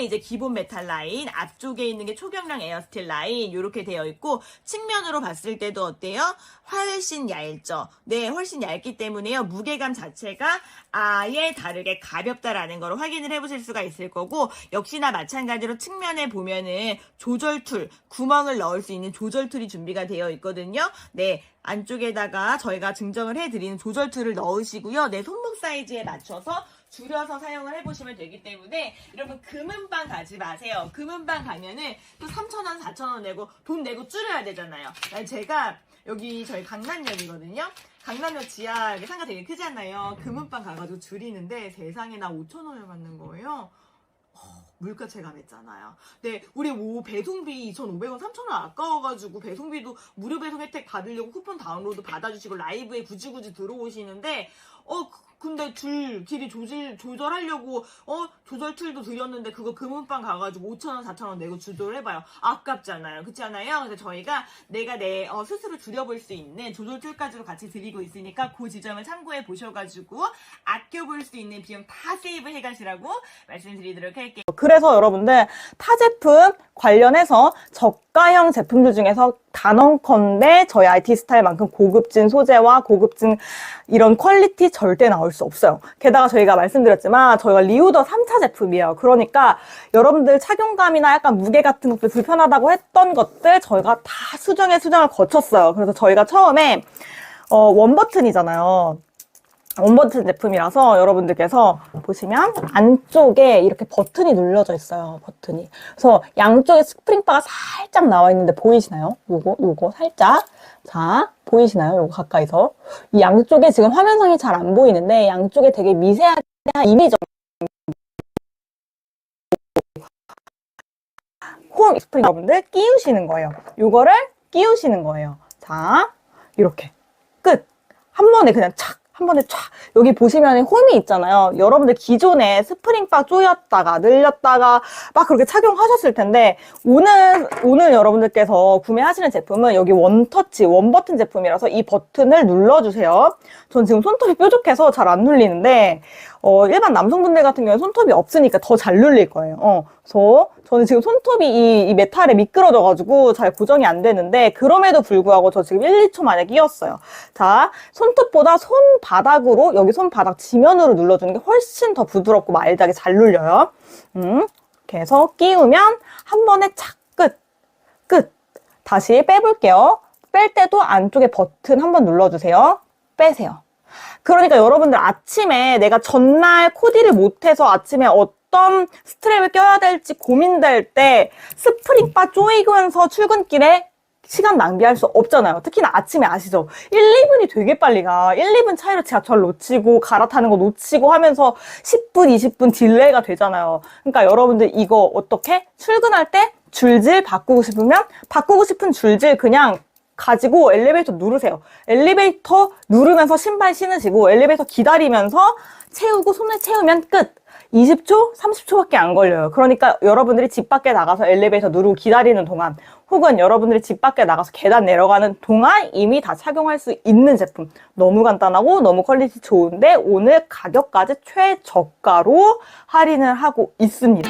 이게 이제 기본 메탈 라인, 앞쪽에 있는 게 초경량 에어스틸 라인 이렇게 되어 있고 측면으로 봤을 때도 어때요? 훨씬 얇죠. 네, 훨씬 얇기 때문에요. 무게감 자체가 아예 다르게 가볍다라는 걸 확인을 해보실 수가 있을 거고 역시나 마찬가지로 측면에 보면은 조절 툴, 구멍을 넣을 수 있는 조절 툴이 준비가 되어 있거든요. 네, 안쪽에다가 저희가 증정을 해드리는 조절 툴을 넣으시고요. 내 손목 사이즈에 맞춰서 줄여서 사용을 해보시면 되기 때문에 여러분 금은방 가지 마세요. 금은방 가면은 또 3,000원, 4,000원 내고 돈 내고 줄여야 되잖아요. 제가 여기 저희 강남역이거든요. 강남역 지하 상가 되게 크잖아요. 금은방 가가지고 줄이는데 세상에 나 5,000원을 받는 거예요. 어, 물가 체감했잖아요. 네, 우리 뭐 배송비 2,500원, 3,000원 아까워가지고 배송비도 무료 배송 혜택 받으려고 쿠폰 다운로드 받아주시고 라이브에 굳이 굳이 들어오시는데 어 그- 근데 줄 길이 조절 조절하려고 어 조절 툴도 드렸는데 그거 금은방 가가지고 5,000원, 4,000원 내고 조절해봐요. 아깝잖아요. 그렇지 않아요? 그래서 저희가 내가 내 어, 스스로 줄여볼 수 있는 조절 툴까지도 같이 드리고 있으니까 그 지점을 참고해 보셔가지고 아껴볼 수 있는 비용 다 세이브 해가시라고 말씀드리도록 할게요. 그래서 여러분들 타 제품 관련해서 저가형 제품들 중에서 단언컨대 저희 IT 스타일만큼 고급진 소재와 고급진 이런 퀄리티 절대 나올 수 없어요. 게다가 저희가 말씀드렸지만 저희가 리우더 3차 제품이에요. 그러니까 여러분들 착용감이나 약간 무게 같은 것들 불편하다고 했던 것들 저희가 다 수정에 수정을 거쳤어요. 그래서 저희가 처음에 어, 원 버튼이잖아요. 원버튼 제품이라서 여러분들께서 보시면 안쪽에 이렇게 버튼이 눌러져 있어요. 버튼이. 그래서 양쪽에 스프링바가 살짝 나와 있는데 보이시나요? 요거, 요거 살짝. 자, 보이시나요? 요거 가까이서. 이 양쪽에 지금 화면상이 잘 안 보이는데 양쪽에 되게 미세하게 한 2mm 정도. 홈 스프링 여러분들 끼우시는 거예요. 요거를 끼우시는 거예요. 자, 이렇게. 끝. 한 번에 그냥 착. 한 번에 촥 여기 보시면 홈이 있잖아요. 여러분들 기존에 스프링바 조였다가 늘렸다가 막 그렇게 착용하셨을 텐데 오늘 오늘 여러분들께서 구매하시는 제품은 여기 원터치 원버튼 제품이라서 이 버튼을 눌러주세요. 전 지금 손톱이 뾰족해서 잘 안 눌리는데 어, 일반 남성분들 같은 경우에 손톱이 없으니까 더 잘 눌릴 거예요. 어, 그래서 저는 지금 손톱이 이, 이 메탈에 미끄러져가지고 잘 고정이 안 되는데 그럼에도 불구하고 저 지금 1, 2초 만에 끼웠어요. 자, 손톱보다 손바닥으로 여기 손바닥 지면으로 눌러주는 게 훨씬 더 부드럽고 마일드하게 잘 눌려요. 음, 이렇게 해서 끼우면 한 번에 착 끝, 끝. 다시 빼볼게요. 뺄 때도 안쪽에 버튼 한번 눌러주세요. 빼세요. 그러니까 여러분들 아침에 내가 전날 코디를 못해서 아침에 어떤 스트랩을 껴야 될지 고민될 때 스프링바 쪼이면서 출근길에 시간 낭비할 수 없잖아요. 특히나 아침에 아시죠? 1, 2분이 되게 빨리 가. 1, 2분 차이로 지하철 놓치고 갈아타는 거 놓치고 하면서 10분, 20분 딜레이가 되잖아요. 그러니까 여러분들 이거 어떻게? 출근할 때 줄질 바꾸고 싶으면 바꾸고 싶은 줄질 그냥 가지고 엘리베이터 누르세요. 엘리베이터 누르면서 신발 신으시고 엘리베이터 기다리면서 채우고 손에 채우면 끝. 20초, 30초밖에 안 걸려요. 그러니까 여러분들이 집 밖에 나가서 엘리베이터 누르고 기다리는 동안 혹은 여러분들이 집 밖에 나가서 계단 내려가는 동안 이미 다 착용할 수 있는 제품. 너무 간단하고 너무 퀄리티 좋은데 오늘 가격까지 최저가로 할인을 하고 있습니다.